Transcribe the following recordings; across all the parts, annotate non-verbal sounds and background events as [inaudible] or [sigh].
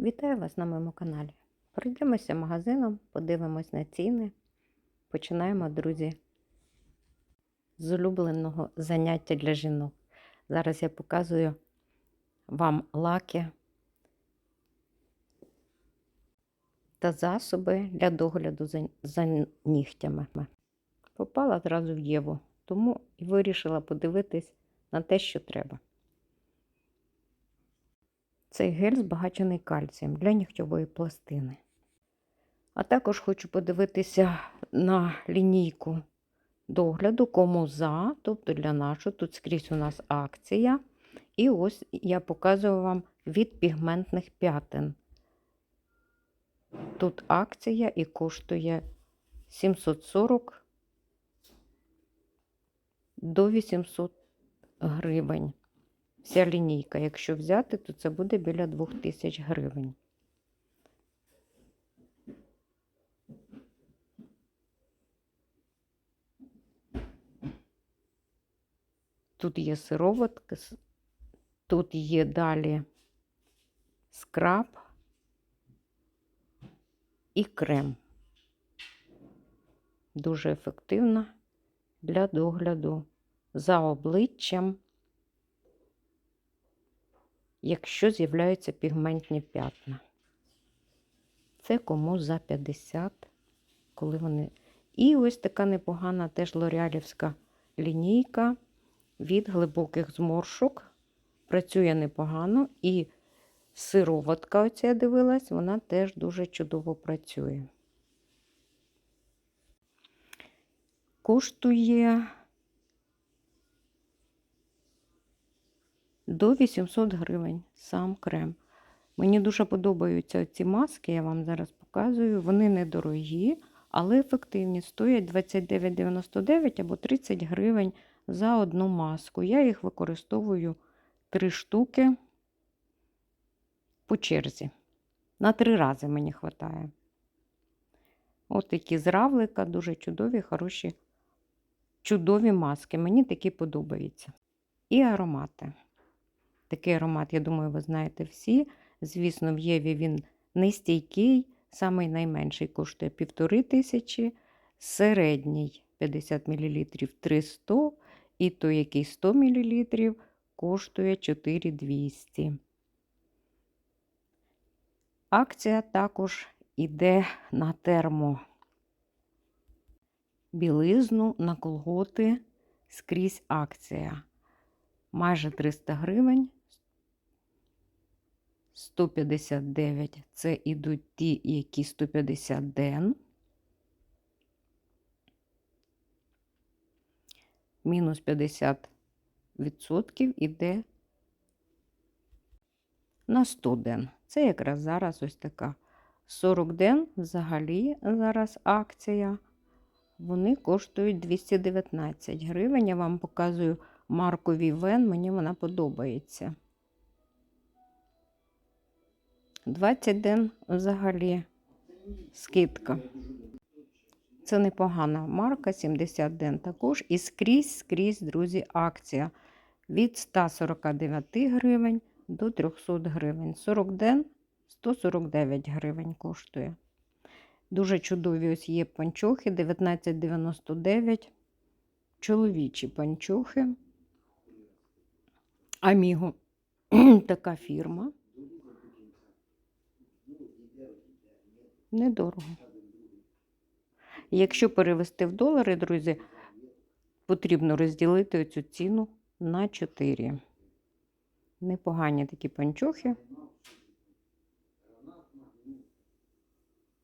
Вітаю вас на моєму каналі. Пройдемося магазином, подивимось на ціни. Починаємо, друзі, з улюбленого заняття для жінок. Зараз я показую вам лаки та засоби для догляду за, за нігтями. Попала одразу в Єву, тому і вирішила подивитись на те, що треба. Цей гель збагачений кальцієм для нігтьової пластини. А також хочу подивитися на лінійку догляду, кому за, тобто для нашого. Тут скрізь у нас акція. І ось я показую вам від пігментних п'ятин. Тут акція і коштує 740 до 800 гривень. Вся лінійка, якщо взяти, то це буде біля 2000 гривень. Тут є сироватка, тут є далі скраб і крем. Дуже ефективна для догляду за обличчям якщо з'являються пігментні п'ятна. Це кому за 50, коли вони. І ось така непогана теж лоріалівська лінійка від глибоких зморшок. Працює непогано. І сироватка, оця я дивилась, вона теж дуже чудово працює. Коштує до 800 гривень сам крем. Мені дуже подобаються ці маски, я вам зараз показую. Вони недорогі, але ефективні. Стоять 29,99 або 30 гривень за одну маску. Я їх використовую 3 штуки по черзі. На три рази мені вистачає. Ось такі з равлика, дуже чудові, хороші, чудові маски. Мені такі подобаються. І аромати. Такий аромат, я думаю, ви знаєте всі. Звісно, в Єві він нестійкий, самий найменший коштує 1500, середній 50 мл 300 і той, який 100 мл, коштує 4200. Акція також іде на термо. Білизну на колготи скрізь акція. Майже 300 гривень. 159 це ідуть ті, які 150 ден. Мінус 50% іде на 100 ден. Це якраз зараз ось така 40 ден взагалі зараз акція. Вони коштують 219 гривень. Я вам показую марковий вен, мені вона подобається. 20 ден взагалі скидка. Це непогана марка, 70 ден також. І скрізь, скрізь, друзі, акція від 149 гривень до 300 гривень. 40 ден 149 гривень коштує. Дуже чудові ось є панчохи 19,99. Чоловічі панчохи. Аміго [clears throat] така фірма. Недорого. Якщо перевести в долари, друзі, потрібно розділити цю ціну на 4. Непогані такі панчохи.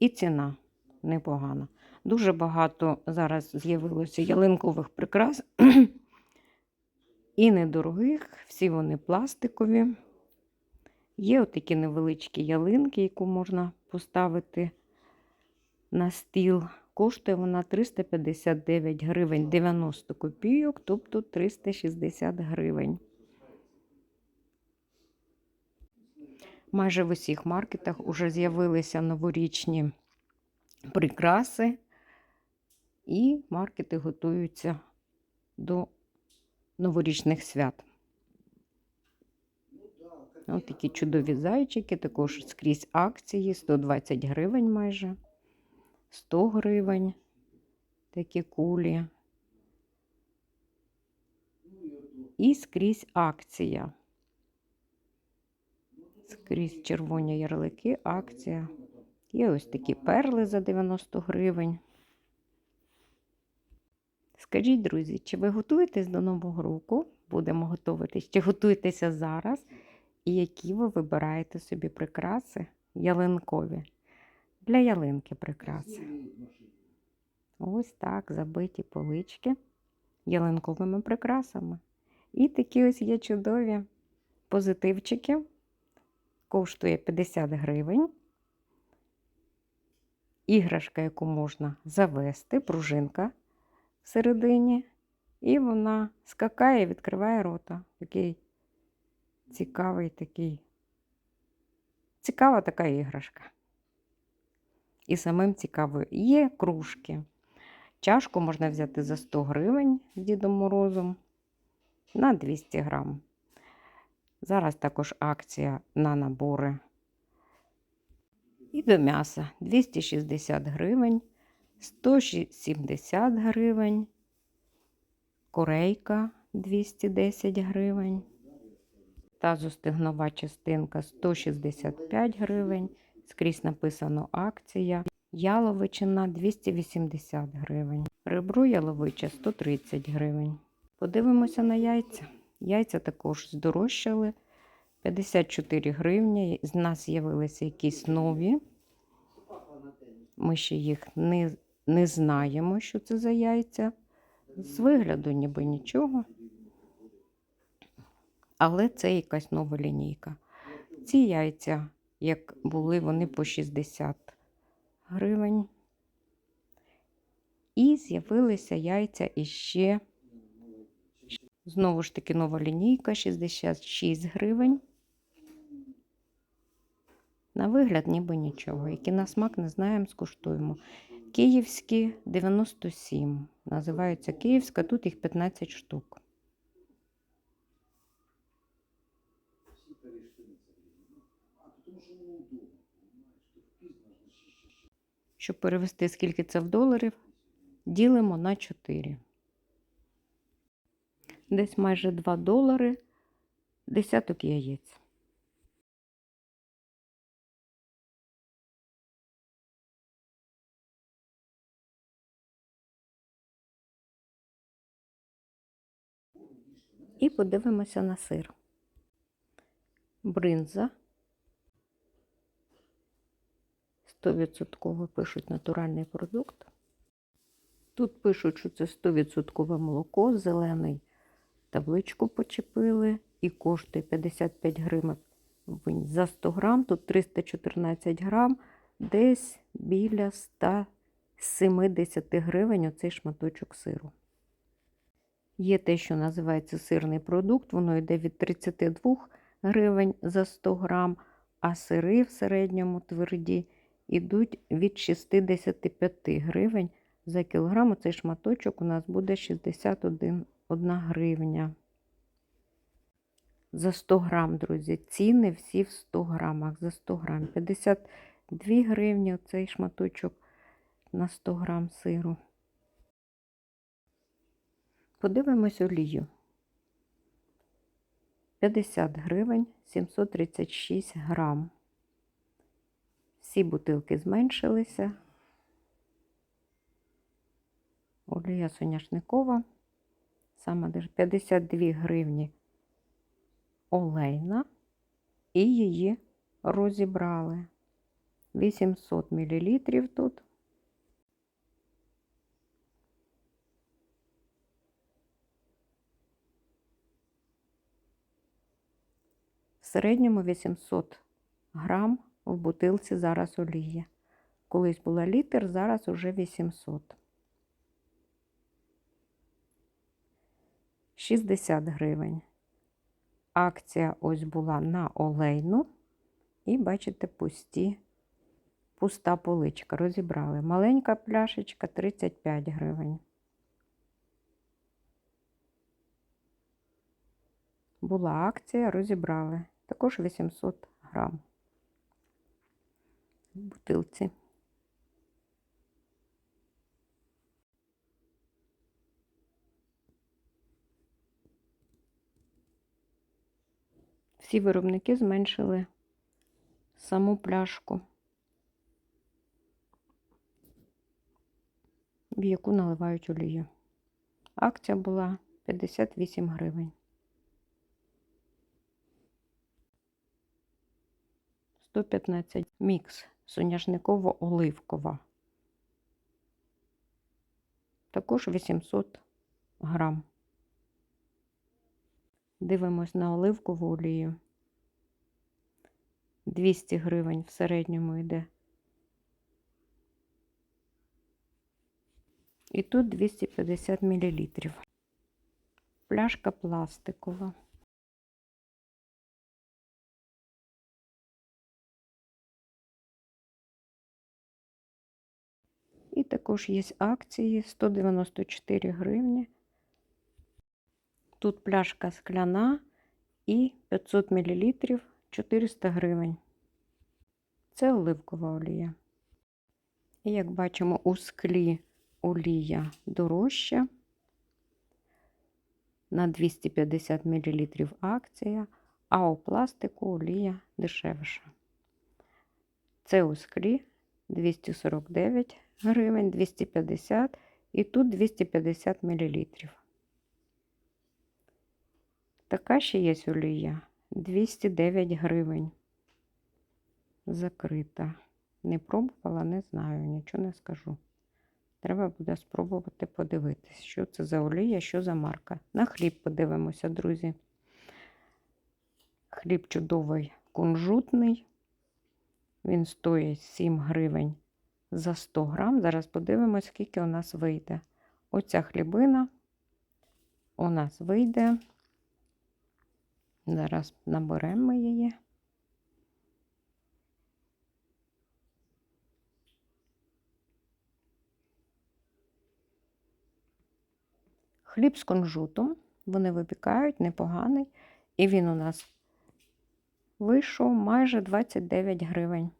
І ціна непогана. Дуже багато зараз з'явилося ялинкових прикрас. І недорогих, всі вони пластикові. Є отакі невеличкі ялинки, яку можна поставити на стіл. Коштує вона 359 гривень 90 копійок, тобто 360 гривень. Майже в усіх маркетах вже з'явилися новорічні прикраси, і маркети готуються до новорічних свят. Ось такі чудові зайчики, також скрізь акції, 120 гривень майже, 100 гривень, такі кулі. І скрізь акція. Скрізь червоні ярлики, акція. Є ось такі перли за 90 гривень. Скажіть, друзі, чи ви готуєтесь до Нового року? Будемо готуватись. Чи готуєтеся зараз? І які ви вибираєте собі прикраси ялинкові? Для ялинки прикраси. Ось так забиті полички ялинковими прикрасами. І такі ось є чудові позитивчики. Коштує 50 гривень. Іграшка, яку можна завести, пружинка всередині, і вона скакає і відкриває рота. Такий цікавий такий. Цікава така іграшка. І самим цікавою. Є кружки. Чашку можна взяти за 100 гривень з Дідом Морозом на 200 грам. Зараз також акція на набори. І до м'яса 260 гривень, 170 гривень, корейка 210 гривень, тазостигнова частинка 165 гривень, скрізь написано акція, яловичина 280 гривень, ребро яловиче 130 гривень. Подивимося на яйця. Яйця також здорожчали. 54 гривні. З нас з'явилися якісь нові. Ми ще їх не, не знаємо, що це за яйця. З вигляду ніби нічого. Але це якась нова лінійка. Ці яйця, як були, вони по 60 гривень. І з'явилися яйця іще. Знову ж таки, нова лінійка 66 гривень. На вигляд, ніби нічого. Які на смак не знаємо, скуштуємо. Київські 97. Називаються Київська, тут їх 15 штук. Щоб перевести, скільки це в доларів, ділимо на 4. Десь майже 2 долари, десяток яєць. І подивимося на сир. Бринза. 100% пишуть натуральний продукт. Тут пишуть, що це 100% молоко, зелений табличку почепили і коштує 55 гривень за 100 грам. Тут 314 грам, десь біля 170 гривень оцей шматочок сиру. Є те, що називається сирний продукт, воно йде від 32 гривень за 100 грам, а сири в середньому тверді йдуть від 65 гривень за кілограм. Цей шматочок у нас буде 61 гривня. За 100 грам, друзі, ціни всі в 100 грамах. За 100 грам. 52 гривні оцей шматочок на 100 грам сиру. Подивимось олію. 50 гривень 736 грам. Всі бутилки зменшилися. Олія соняшникова. Саме 52 гривні олейна. І її розібрали. 800 мл тут. В середньому 800 грам в бутилці зараз олія. Колись була літр, зараз уже 800. 60 гривень. Акція ось була на олейну. І бачите, пусті, пуста поличка. Розібрали. Маленька пляшечка 35 гривень. Була акція, розібрали. Також 800 грам бутилці. Всі виробники зменшили саму пляшку, в яку наливають олію. Акція була 58 гривень. 115 мікс соняшниково-оливкова. Також 800 грам. Дивимось на оливкову олію. 200 гривень в середньому йде. І тут 250 мл. Пляшка пластикова. І також є акції 194 гривні. Тут пляшка скляна і 500 мл 400 гривень. Це оливкова олія. І як бачимо, у склі олія дорожча. На 250 мл акція, а у пластику олія дешевша. Це у склі 249 гривень, 250 і тут 250 мл. Така ще є олія 209 гривень. Закрита. Не пробувала, не знаю, нічого не скажу. Треба буде спробувати подивитись, що це за олія, що за марка. На хліб подивимося, друзі. Хліб чудовий кунжутний. Він стоїть 7 гривень за 100 грам. Зараз подивимось, скільки у нас вийде. Оця хлібина у нас вийде. Зараз наберемо її. Хліб з кунжутом. Вони випікають непоганий. І він у нас вийшов майже 29 гривень.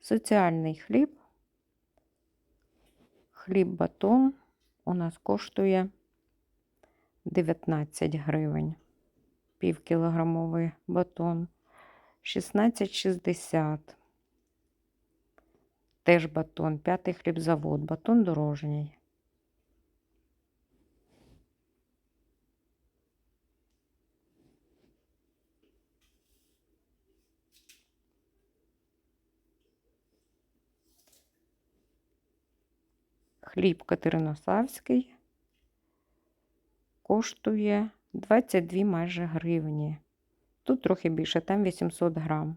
Соціальний хліб. Хліб батон у нас коштує 19 гривень. Півкілограмовий батон. 16,60. Теж батон. П'ятий хлібзавод. Батон дорожній. Хліб Катериносавський коштує 22 майже гривні. Тут трохи більше, там 800 грам.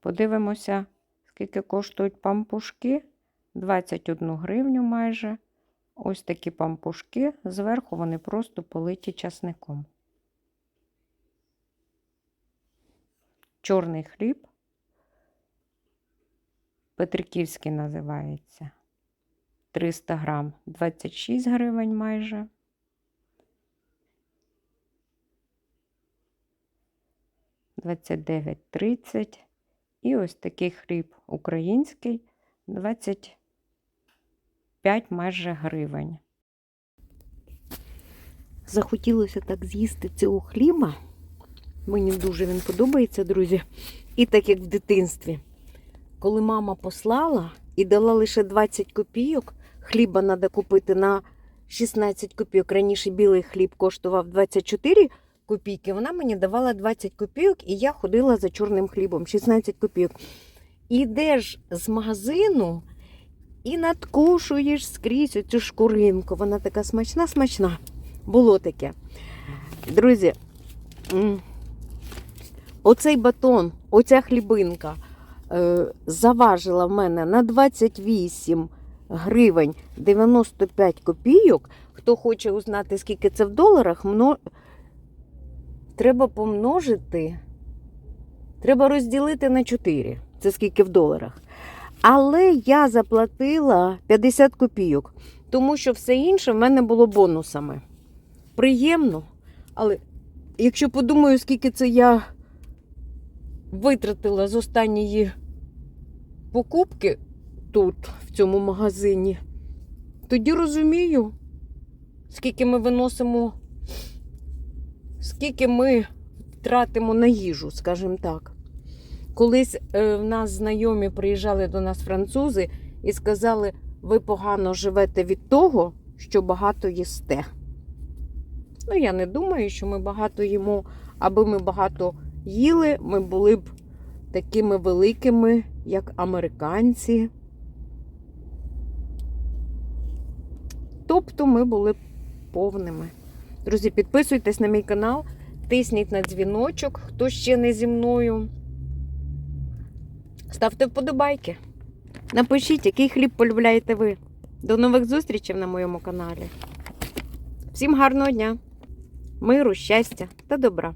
Подивимося, скільки коштують пампушки. 21 гривню майже. Ось такі пампушки. Зверху вони просто политі часником. Чорний хліб. Петриківський називається. 300 грам 26 гривень майже. Двадцять дев'ять тридцять. І ось такий хліб український 25 майже гривень. Захотілося так з'їсти цього хліба. Мені дуже він подобається, друзі. І так як в дитинстві. Коли мама послала і дала лише 20 копійок, хліба треба купити на 16 копійок. Раніше білий хліб коштував 24 копійки. Вона мені давала 20 копійок, і я ходила за чорним хлібом 16 копійок. Ідеш з магазину і надкушуєш скрізь оцю шкуринку. Вона така смачна, смачна. Було таке. Друзі, оцей батон, оця хлібинка е, заважила в мене на 28 гривень 95 копійок. Хто хоче узнати, скільки це в доларах, мно... треба помножити. Треба розділити на 4. Це скільки в доларах. Але я заплатила 50 копійок, тому що все інше в мене було бонусами. Приємно. Але якщо подумаю, скільки це я витратила з останньої покупки тут, в цьому магазині, тоді розумію, скільки ми виносимо, скільки ми тратимо на їжу, скажімо так. Колись е, в нас знайомі приїжджали до нас французи і сказали: ви погано живете від того, що багато їсте. Ну, я не думаю, що ми багато їмо. Аби ми багато їли, ми були б такими великими, як американці. Тобто ми були повними. Друзі, підписуйтесь на мій канал, тисніть на дзвіночок, хто ще не зі мною. Ставте вподобайки. Напишіть, який хліб полюбляєте ви. До нових зустрічей на моєму каналі. Всім гарного дня, миру, щастя та добра!